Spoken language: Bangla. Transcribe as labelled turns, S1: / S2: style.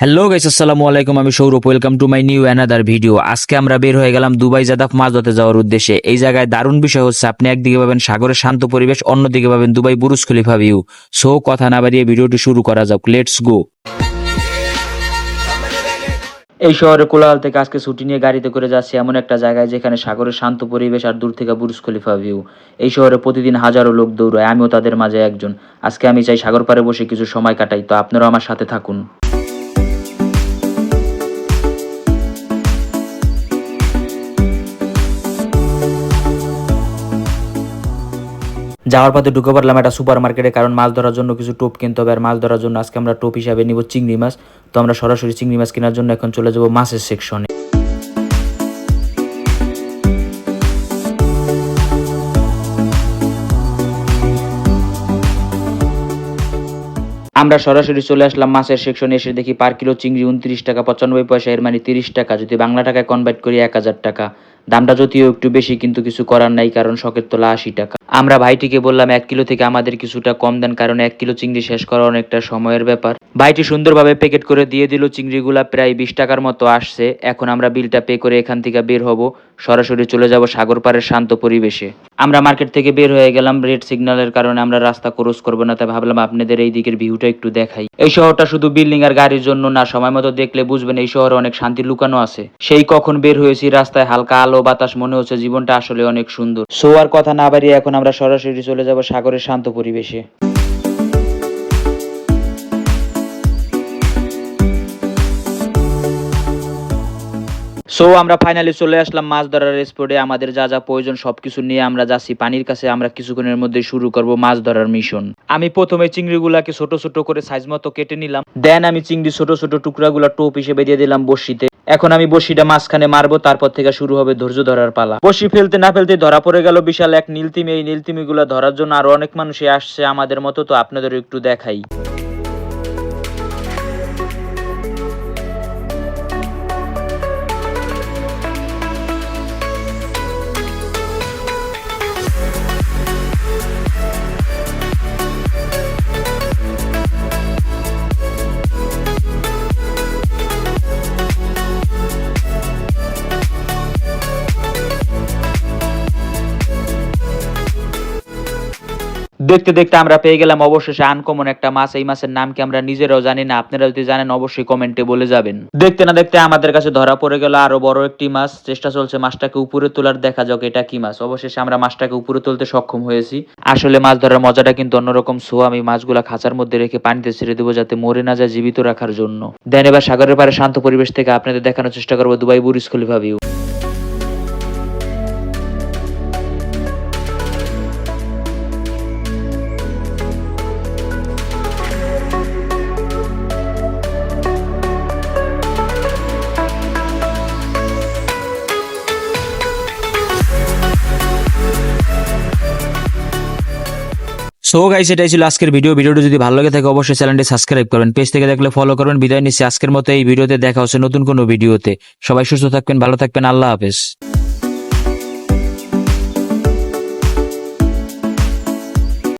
S1: হ্যালো গাইস আসসালামু আলাইকুম, আমি Sourav. Welcome to my new another video আজকে আমরা বের হয়ে গেলাম দুবাই জাদাফ মাছ ধরতে যাওয়ার উদ্দেশ্যে। এই জায়গায় দারুণ বিষয় হচ্ছে, আপনি একদিকে পাবেন সাগরের শান্ত পরিবেশ, অন্যদিকে পাবেন Dubai Burj Khalifa view so কথা না বাড়িয়ে ভিডিওটি শুরু করা যাক। লেটস গো এই শহরে কোলাহল থেকে আজকে ছুটি নিয়ে গাড়িতে করে যাচ্ছি এমন একটা জায়গায়, যেখানে সাগরের শান্ত পরিবেশ আর দূর থেকে বুরুজ খলিফা ভিউ এই শহরে প্রতিদিন হাজারো লোক দৌড়ায়, আমিও তাদের মাঝে একজন। আজকে আমি চাই সাগর পাড়ে বসে কিছু সময় কাটাই, তো আপনারাও আমার সাথে থাকুন। যাওয়ার পথে ঢুকে পড়লাম একটা সুপার মার্কেটে কারণ মাছ ধরার জন্য কিছু টোপ কিনতে হবে। আর মাছ ধরার জন্য আজকে আমরা টোপ হিসাবে নিব চিংড়ি মাছ। তো আমরা সরাসরি চিংড়ি মাছ কেনার জন্য এখন চলে যাব মাছের সেকশনে আমরা সরাসরি চলে আসলাম মাছের সেকশনে এসে দেখি পার কিলো চিংড়ি উনত্রিশ টাকা, পঁচানব্বই পয়সা, এর মানে তিরিশ টাকা। যদি বাংলা টাকায় কনভার্ট করি এক হাজার টাকা। দামটা যদিও একটু বেশি, কিন্তু কিছু করার নাই, কারণ শখের তোলা আশি টাকা। আমরা ভাইটিকে বললাম, এক কিলো থেকে আমাদের কিছুটা কম দেন, কারণ এক কিলো চিংড়ি শেষ করা অনেকটা সময়ের ব্যাপার। ভাইটি সুন্দরভাবে প্যাকেট করে দিয়ে দিল, চিংড়িগুলা প্রায় বিশ টাকার মতো আসছে, এখন আমরা বিলটা পে করে এখান থেকে বের হব, সরাসরি চলে যাব সাগর পাড়ের শান্ত পরিবেশে। আমরা মার্কেট থেকে বের হয়ে গেলাম রেড সিগন্যালের কারণে আমরা রাস্তা ক্রস করব না, তাই ভাবলাম আপনাদের এই দিকের ভিউটা একটু দেখাই। এই শহরটা শুধু বিল্ডিং আর গাড়ির জন্য না, সময় মতো দেখলে বুঝবেন এই শহরে অনেক শান্তি লুকানো আছে। সেই কখন বের হয়েছি, রাস্তায় হালকা আলো, বাতাস, মনে হচ্ছে জীবনটা আসলে অনেক সুন্দর। সো কথা না বাড়িয়ে এখন আমরা সরাসরি চলে যাব সাগরের শান্ত পরিবেশে। সো আমরা ফাইনালি চলে আসলাম মাছ ধরার স্পটে আমাদের যা যা প্রয়োজন সবকিছু নিয়ে আমরা যাচ্ছি। পানির কাছে আমরা কিছুক্ষণের মধ্যে শুরু করব মাছ ধরার মিশন আমি প্রথমে চিংড়িগুলাকে ছোট ছোট করে সাইজ মতো কেটে নিলাম। দেন আমি চিংড়ি ছোট ছোট টুকরাগুলা টোপ হিসেবে দিয়ে দিলাম বড়শিতে। এখন আমি বড়শিটা মাঝখানে মারবো, তারপর থেকে শুরু হবে ধৈর্য ধরার পালা। বড়শি ফেলতে না ফেলতে ধরা পড়ে গেল বিশাল এক নীলতিমি। এই নীলতিমিগুলা ধরার জন্য আরও অনেক মানুষই আসছে আমাদের মতো, তো আপনাদের একটু দেখাই। দেখতে দেখতে আমরা পেয়ে গেলাম অবশেষে আনকমন একটা মাছ। এই মাছের নাম কি আমরা নিজেরাও জানি না আপনারা যদি জানেন অবশ্যই কমেন্টে বলে যাবেন। দেখতে না দেখতে আমাদের কাছে ধরা পড়ে গেল আরও বড় একটি মাছ। চেষ্টা চলছে মাছটাকে উপরে তোলার, দেখা যাক এটা কি মাছ। অবশেষে আমরা মাছটাকে উপরে তুলতে সক্ষম হয়েছি। আসলে মাছ ধরার মজাটা কিন্তু অন্যরকম সো আমি মাছগুলা খাঁচার মধ্যে রেখে পানিতে ছেড়ে দেবো যাতে মরে না যায় জীবিত রাখার জন্য। দেন এবার সাগরের পারে শান্ত পরিবেশ থেকে আপনাদের দেখানোর চেষ্টা করব Dubai Burj Khalifa view so guys এটাই ছিল আজকের ভিডিও ভিডিওটি যদি ভালো লাগে থাকে, অবশ্যই চ্যানেলটি সাবস্ক্রাইব করবেন। পেজ থেকে দেখলে ফলো করবেন। বিদায় নিচ্ছি আজকের মতো এই ভিডিওতে দেখা হচ্ছে নতুন কোনো ভিডিওতে সবাই সুস্থ থাকবেন, ভালো থাকবেন। আল্লাহ হাফেজ।